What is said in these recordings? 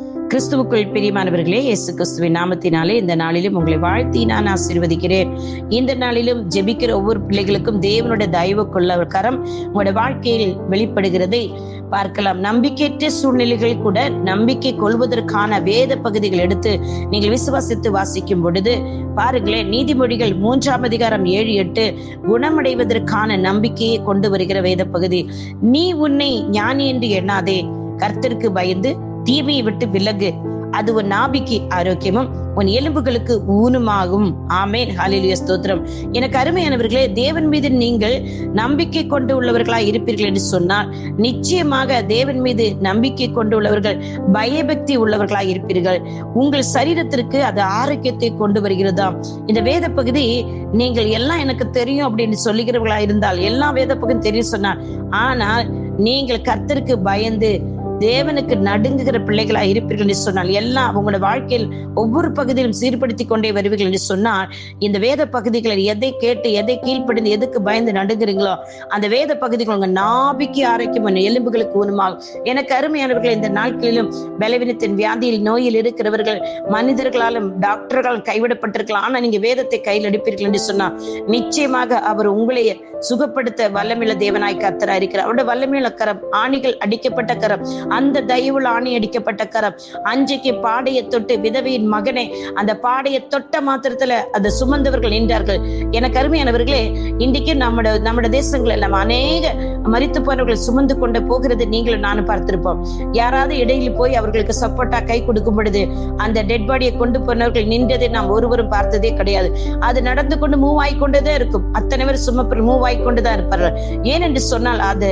கிறிஸ்துவுக்குள் பிரியமானவர்களே இயேசு கிறிஸ்துவின் நாமத்தினாலே இந்த நாளிலும் உங்களை வாழ்த்தி நான் ஆசீர்வதிக்கிறேன். இந்த நாளிலும் ஜெபிக்கிற ஒவ்வொரு பிள்ளைகளுக்கும் தேவனுடைய தயவுக்குள்ள கரம் உங்களுடைய வாழ்க்கையில் வெளிப்படுகிறதை பார்க்கலாம். நம்பிக்கையற்ற சூழ்நிலைகள் கூட நம்பிக்கை கொள்வதற்கான வேத பகுதிகள் எடுத்து நீங்கள் விசுவாசித்து வாசிக்கும் பொழுது பாருங்களேன் நீதிமொழிகள் மூன்றாம் அதிகாரம் ஏழு எட்டு குணமடைவதற்கான நம்பிக்கையை கொண்டு வருகிற வேத பகுதி. நீ உன்னை ஞானி என்று எண்ணாதே. கர்த்தருக்கு பயந்து தீமையை விட்டு விலகு. அது உன் நாபிக்கு ஆரோக்கியமும் உன் எலும்புகளுக்கு ஊனுமாகும். ஆமேன். ஹalleluya. ஸ்தோத்திரம். எனக்கு அருமையானவர்களே தேவன் மீது நீங்கள் நம்பிக்கை கொண்டு உள்ளவர்களா இருப்பீர்கள் என்று சொன்னால் நிச்சயமாக தேவன் மீது நம்பிக்கை கொண்டு உள்ளவர்கள் பயபக்தி உள்ளவர்களா இருப்பீர்கள். உங்கள் சரீரத்திற்கு அது ஆரோக்கியத்தை கொண்டு வருகிறதா இந்த வேத பகுதி நீங்கள் எல்லாம் எனக்கு தெரியும் அப்படின்னு சொல்லுகிறவர்களா இருந்தால் எல்லா வேத பகுதியும் தெரியும் சொன்னார் ஆனால் நீங்கள் கர்த்தருக்கு பயந்து தேவனுக்கு நடுங்குகிற பிள்ளைகளா இருப்பீர்கள் என்று சொன்னால் எல்லாம் உங்களோட வாழ்க்கையில் ஒவ்வொரு பகுதியிலும் சீர்படுத்தி கொண்டே வருவீர்கள் என்று சொன்னால் இந்த வேத பகுதிகளை எதை கேட்டு எதை கீழ்ப்படிந்து எதுக்கு பயந்து நடுங்குறீங்களோ அந்த வேத பகுதிகள் உங்க நாபிக்கு ஆரோக்கியம் எலும்புகளுக்கு ஊனமாகும் எனக்கு அருமையானவர்கள் இந்த நாட்களிலும் பலவீனத்தின் வியாதியில் நோயில் இருக்கிறவர்கள் மனிதர்களாலும் டாக்டர்களாலும் கைவிடப்பட்டிருக்கலாம் ஆனா நீங்க வேதத்தை கையில் எடுப்பீர்கள் என்று சொன்னா நிச்சயமாக அவர் உங்களையே சுகப்படுத்த வல்லமில்ல தேவனாய் கர்த்தரா இருக்கிறார். அவருடைய வல்லமையுள்ள கரம் ஆணிகள் அடிக்கப்பட்ட கரம் அந்த தயவுல ஆணி அடிக்கப்பட்ட கரம். அஞ்சைக்கு பாடையை தொட்டு விதவையின் மகனே அந்த பாடையை தொட்ட மாத்திரத்துல அதை சுமந்தவர்கள் நின்றார்கள். எனக்கு அருமையானவர்களே இன்றைக்கு நம்மட நம்மட தேசங்கள் எல்லாம் அநேக மறித்து போனவர்களை சுமந்து கொண்டு போகிறது நீங்களும் நானும் பார்த்திருப்போம். யாராவது இடையில போய் அவர்களுக்கு சப்போர்ட்டா கை கொடுக்கும் பொழுது அந்த டெட் பாடியை கொண்டு போனவர்கள் நின்றதை நாம் ஒருவரும் பார்த்ததே கிடையாது. அது நடந்து கொண்டு மூவ் ஆகி கொண்டதே இருக்கும். அத்தனை பேர் சுமப்பர் மூவ் ஆகி கொண்டுதான் இருப்பார்கள். ஏனென்று சொன்னால் அது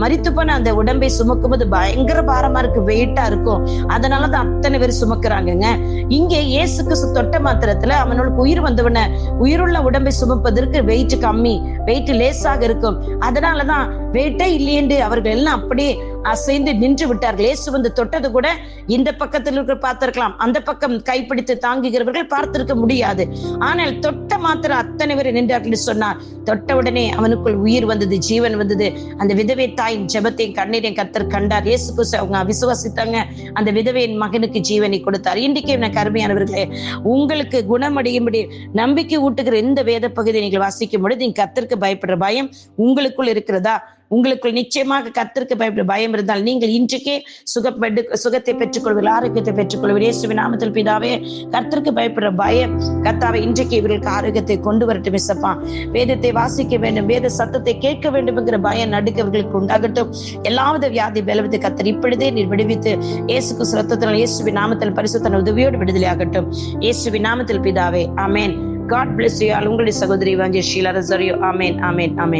மறித்து போன அந்த உடம்பை சுமக்கும் போது பயங்கர பாரமா இருக்கு வெயிட்டா இருக்கும். அதனாலதான் அத்தனை பேர் சுமக்குறாங்கங்க. இங்கே இயேசுக்கு தொட்ட மாத்திரத்துல அவனுக்கு உயிர் வந்தவன உயிருள்ள உடம்பை சுமப்பதற்கு வெயிட் கம்மி வெயிட் லேசாக இருக்கும். அதனாலதான் வெயிட்டே இல்லையென்று அவர்கள் எல்லாம் அப்படியே அசைந்து நின்று விட்டார்கள். இயேசு வந்து தொட்டது கூட இந்த பக்கத்தில் இருக்கிற பார்த்திருக்கலாம். அந்த பக்கம் கைப்பிடித்து தாங்குகிறவர்கள் பார்த்திருக்க முடியாது. ஆனால் தொட்ட மாத்திரம் அத்தனை பேர் நின்றார்கள் சொன்னார். தொட்ட உடனே அவனுக்குள் உயிர் வந்தது ஜீவன் வந்தது. அந்த விதவை தாயின் ஜெபத்தையும் கண்ணீரையும் கத்தர் கண்டார். இயேசு கிறிஸ்து அவங்க விசுவாசித்தாங்க அந்த விதவையின் மகனுக்கு ஜீவனை கொடுத்தார். இன்றைக்கு எனக்கு அருமையானவர்களே உங்களுக்கு குணமடையும்படி நம்பிக்கை ஊட்டுகிற இந்த வேத பகுதியை நீங்கள் வாசிக்கும் பொழுது நீங்க கத்திற்கு பயப்படுற பயம் உங்களுக்குள் இருக்கிறதா? உங்களுக்குள் நிச்சயமாக கத்திற்கு பயப்பட பயம் இருந்தால் நீங்கள் இன்றைக்கே சுக சுகத்தை பெற்றுக்கொள்வீர்கள் ஆரோக்கியத்தை பெற்றுக்கொள்வீர்கள் இயேசுவின் நாமத்தில் பிதாவே கத்திற்கு பயப்படுற பயம் கத்தாவை இன்றைக்கு இவர்களுக்கு ஆரோக்கியத்தை கொண்டு வரட்டும் மிசப்பா வேதத்தை வாசிக்க வேண்டும் வேத சத்தத்தை கேட்க வேண்டும் என்கிற பயம் நடுக்கவர்களுக்கு உண்டாகட்டும். எல்லாவித வியாதி பலவத்தை கத்தர் இப்பொழுதே நீர் விடுவித்து இயேசுக்கு சுரத்தத்தினால் இயேசுவி நாமத்தில் பரிசுத்தன உதவியோடு விடுதலையாகட்டும் இயேசுவி நாமத்தில் பிதாவே அமேன் காட் பிளஸ் யூ உங்களுடைய சகோதரி வாஞ்சி ஷீலா ரசரியோ அமேன் அமேன் அமேன்